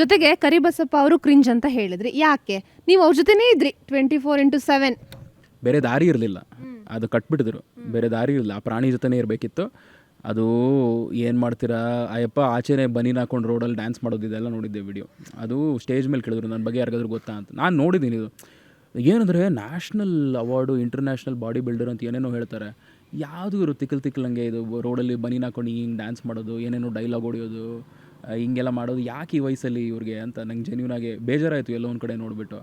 ಜೊತೆಗೆ ಕರಿಬಸಪ್ಪ ಅವರು ಕ್ರಿಂಜ್ ಅಂತ ಹೇಳಿದ್ರಿ. ಯಾಕೆ? ನೀವು ಅವ್ರ ಜೊತೆನೇ ಇದ್ರಿ. ಟ್ವೆಂಟಿ ಫೋರ್ ಇಂಟು ಸೆವೆನ್ ಬೇರೆ ದಾರಿ ಇರಲಿಲ್ಲ. ಅದು ಕಟ್ಬಿಟ್ಟಿದ್ರು. ಬೇರೆ ದಾರಿ ಇರಲಿಲ್ಲ. ಆ ಪ್ರಾಣಿ ಜೊತೆನೇ ಇರಬೇಕಿತ್ತು. ಅದು ಏನು ಮಾಡ್ತೀರಾ? ಅಯ್ಯಪ್ಪ, ಆಚೆನೇ ಬನೀನ್ ಹಾಕೊಂಡು ರೋಡಲ್ಲಿ ಡ್ಯಾನ್ಸ್ ಮಾಡೋದು ಇದೆಲ್ಲ ನೋಡಿದ್ದೆ ವಿಡಿಯೋ ಅದು ಸ್ಟೇಜ್ ಮೇಲೆ ಕೇಳಿದ್ರು. ನನ್ನ ಬಗ್ಗೆ ಯಾರಿಗಾದ್ರೂ ಗೊತ್ತಾ ಅಂತ. ನಾನು ನೋಡಿದ್ದೀನಿ ಇದು. ಏನಂದರೆ national award international body builder ಅಂತ ಏನೇನೋ ಹೇಳ್ತಾರೆ. ಯಾವುದು ಇವರು ತಿಕ್ಕಲ್ ತಿಕ್ಕಲಂಗೆ ಇದು ರೋಡಲ್ಲಿ ಬನೀನ್ ಹಾಕೊಂಡು ಹಿಂಗೆ ಡ್ಯಾನ್ಸ್ ಮಾಡೋದು, ಏನೇನೋ ಡೈಲಾಗ್ ಹೊಡಿಯೋದು. ಹಿಂಗೆಲ್ಲ ಮಾಡೋದು ಯಾಕೆ ಈ ವಯಸ್ಸಲ್ಲಿ ಇವ್ರಿಗೆ ಅಂತ ನಂಗೆ ಜೆನ್ಯೂನಾಗಿ ಬೇಜಾರಾಯಿತು ಎಲ್ಲೋ ಒಂದು ಕಡೆ ನೋಡಿಬಿಟ್ಟು.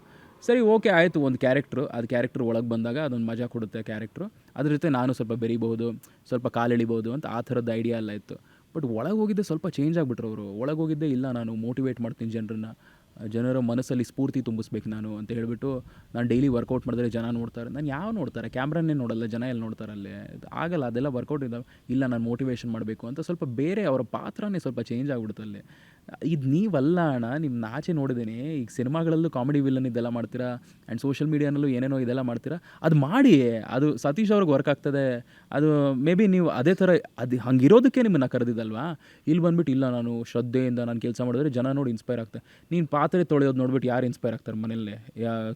ಸರಿ ಓಕೆ ಆಯಿತು, ಒಂದು ಕ್ಯಾರೆಕ್ಟ್ರು ಅದು ಕ್ಯಾರೆಕ್ಟ್ರ್ ಒಳಗೆ ಬಂದಾಗ ಅದೊಂದು ಮಜಾ ಕೊಡುತ್ತೆ ಕ್ಯಾರೆಕ್ಟ್ರು ಅದ್ರ ಜೊತೆ ನಾನು ಸ್ವಲ್ಪ ಬೆರಿಬಹುದು, ಸ್ವಲ್ಪ ಕಾಲೆಳಿಬೋದು ಅಂತ ಆ ಥರದ್ದು ಐಡಿಯಾ ಎಲ್ಲ ಇತ್ತು. ಬಟ್ ಒಳಗೆ ಹೋಗಿದ್ದೆ ಸ್ವಲ್ಪ ಚೇಂಜ್ ಆಗಿಬಿಟ್ರು ಅವರು. ಒಳಗೆ ಹೋಗಿದ್ದೆ ಇಲ್ಲ, ನಾನು ಮೋಟಿವೇಟ್ ಮಾಡ್ತೀನಿ ಜನರನ್ನ. ಜನರ ಮನಸ್ಸಲ್ಲಿ ಸ್ಫೂರ್ತಿ ತುಂಬಿಸ್ಬೇಕು ನಾನು ಅಂತ ಹೇಳಿಬಿಟ್ಟು ನಾನು ಡೈಲಿ ವರ್ಕೌಟ್ ಮಾಡಿದ್ರೆ ಜನ ನೋಡ್ತಾರೆ. ನಾನು ಯಾವ ನೋಡ್ತಾರೆ? ಕ್ಯಾಮ್ರಾನೇ ನೋಡಲ್ಲ, ಜನ ಎಲ್ಲಿ ನೋಡ್ತಾರೆ ಅಲ್ಲಿ? ಆಗಲ್ಲ, ಅದೆಲ್ಲ ವರ್ಕೌಟ್ ಇದ್ದಾವೆ ಇಲ್ಲ, ನಾನು ಮೋಟಿವೇಶನ್ ಮಾಡಬೇಕು ಅಂತ ಸ್ವಲ್ಪ ಬೇರೆ ಅವರ ಪಾತ್ರನೇ ಸ್ವಲ್ಪ ಚೇಂಜ್ ಆಗ್ಬಿಡುತ್ತೆ ಅಲ್ಲಿ. ಇದು ನೀವಲ್ಲ ಅಣ್ಣ ನಿಮ್ಮ ನಾಚೆ ನೋಡಿದ್ದೀನಿ ಈಗ ಸಿನಿಮಾಗಳಲ್ಲೂ ಕಾಮಿಡಿ ವಿಲನ್ ಇದೆಲ್ಲ ಮಾಡ್ತೀರಾ? ಆ್ಯಂಡ್ ಸೋಷಿಯಲ್ ಮೀಡಿಯಾನಲ್ಲೂ ಏನೇನೋ ಇದೆಲ್ಲ ಮಾಡ್ತೀರಾ? ಅದು ಮಾಡಿ, ಅದು ಸತೀಶ್ ಅವ್ರಿಗೆ ವರ್ಕ್ ಆಗ್ತದೆ. ಅದು ಮೇ ಬಿ ನೀವು ಅದೇ ಥರ, ಅದು ಹಂಗಿರೋದಕ್ಕೆ ನಿಮ್ಮನ್ನು ಕರೆದಿದ್ದಲ್ವಾ ಇಲ್ಲಿ ಬಂದ್ಬಿಟ್ಟು ಇಲ್ಲ ನಾನು, ಶ್ರದ್ಧೆಯಿಂದ ನಾನು ಕೆಲಸ ಮಾಡಿದ್ರೆ ಜನ ನೋಡಿ ಇನ್ಸ್ಪೈರ್ ಆಗ್ತಾರೆ. ನೀನು ಪಾತ್ರೆ ತೊಳೆಯೋದು ನೋಡ್ಬಿಟ್ಟು ಯಾರು ಇನ್ಸ್ಪೈರ್ ಆಗ್ತಾರೆ ಮನೇಲಿ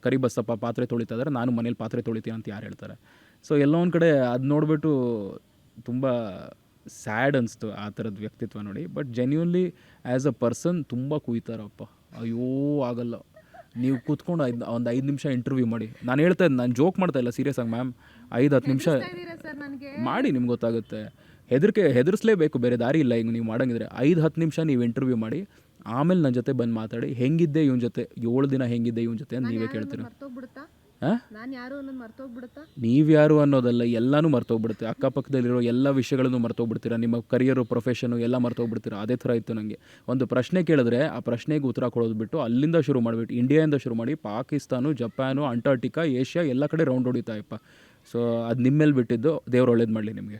ಕರಿ ಬಸ್ಸಪ್ಪ ಪಾತ್ರೆ ತೊಳಿತಾದ್ರೆ ನಾನು ಮನೇಲಿ ಪಾತ್ರೆ ತೊಳಿತೀನಿ ಅಂತ ಯಾರು ಹೇಳ್ತಾರೆ? ಸೊ ಎಲ್ಲೋ ಒಂದು ಕಡೆ ಅದು ನೋಡಿಬಿಟ್ಟು ತುಂಬ ಸ್ಯಾಡ್ ಅನಿಸ್ತು ಆ ಥರದ ವ್ಯಕ್ತಿತ್ವ ನೋಡಿ. But genuinely as a person ತುಂಬ ಕುಯ್ತಾರಪ್ಪ. ಅಯ್ಯೋ ಆಗಲ್ಲ. ನೀವು ಕೂತ್ಕೊಂಡು ಐದು ಒಂದು ಐದು ನಿಮಿಷ ಇಂಟರ್ವ್ಯೂ ಮಾಡಿ. ನಾನು ಹೇಳ್ತಾ ಇದ್ದೆ ನಾನು ಜೋಕ್ ಮಾಡ್ತಾ ಇಲ್ಲ ಸೀರಿಯಸ್ ಆಗಿ ಮ್ಯಾಮ್ ಐದು ಹತ್ತು ನಿಮಿಷ ಮಾಡಿ ನಿಮ್ಗೆ ಗೊತ್ತಾಗುತ್ತೆ. ಹೆದರಿಕೆ ಹೆದರಿಸ್ಲೇಬೇಕು ಬೇರೆ ದಾರಿ ಇಲ್ಲ. ಈಗ ನೀವು ಮಾಡಂಗಿದ್ರೆ ಐದು ಹತ್ತು ನಿಮಿಷ ನೀವು ಇಂಟರ್ವ್ಯೂ ಮಾಡಿ. ಆಮೇಲೆ ನನ್ನ ಜೊತೆ ಬಂದು ಮಾತಾಡಿ. ಹೆಂಗಿದ್ದೆ ಇವನ ಜೊತೆ? ಏಳು ದಿನ ಹೆಂಗಿದ್ದೆ ಇವನ ಜೊತೆ ಅಂತ ನೀವೇ ಕೇಳ್ತೀರ? ನಾನು ಯಾರು ಅನ್ನೋದಲ್ಲ ಎಲ್ಲನೂ ಮರ್ತೋಗ್ಬಿಡುತ್ತೆ. ಅಕ್ಕಪಕ್ಕದಲ್ಲಿರೋ ಎಲ್ಲ ವಿಷಯಗಳನ್ನು ಮರ್ತೋಗ್ಬಿಡ್ತೀರಾ? ನಿಮ್ಮ ಕರಿಯರು ಪ್ರೊಫೆಷನು ಎಲ್ಲ ಮರ್ತೋಗ್ಬಿಡ್ತೀರಾ? ಅದೇ ಥರ ಇತ್ತು ನನಗೆ ಒಂದು ಪ್ರಶ್ನೆ ಕೇಳಿದ್ರೆ ಆ ಪ್ರಶ್ನೆಗೆ ಉತ್ತರ ಕೊಡೋದು ಬಿಟ್ಟು ಅಲ್ಲಿಂದ ಶುರು ಮಾಡಿಬಿಟ್ಟು ಇಂಡಿಯಾಯಿಂದ ಶುರು ಮಾಡಿ ಪಾಕಿಸ್ತಾನು ಜಪಾನು ಅಂಟಾರ್ಟಿಕಾ ಏಷ್ಯಾ ಎಲ್ಲ ಕಡೆ ರೌಂಡ್ ಹೊಡಿತಾಯಪ್ಪ ಸೊ ಅದು ನಿಮ್ಮೇಲೆ ಬಿಟ್ಟಿದ್ದು ದೇವ್ರು ಒಳ್ಳೇದು ಮಾಡಲಿ ನಿಮಗೆ.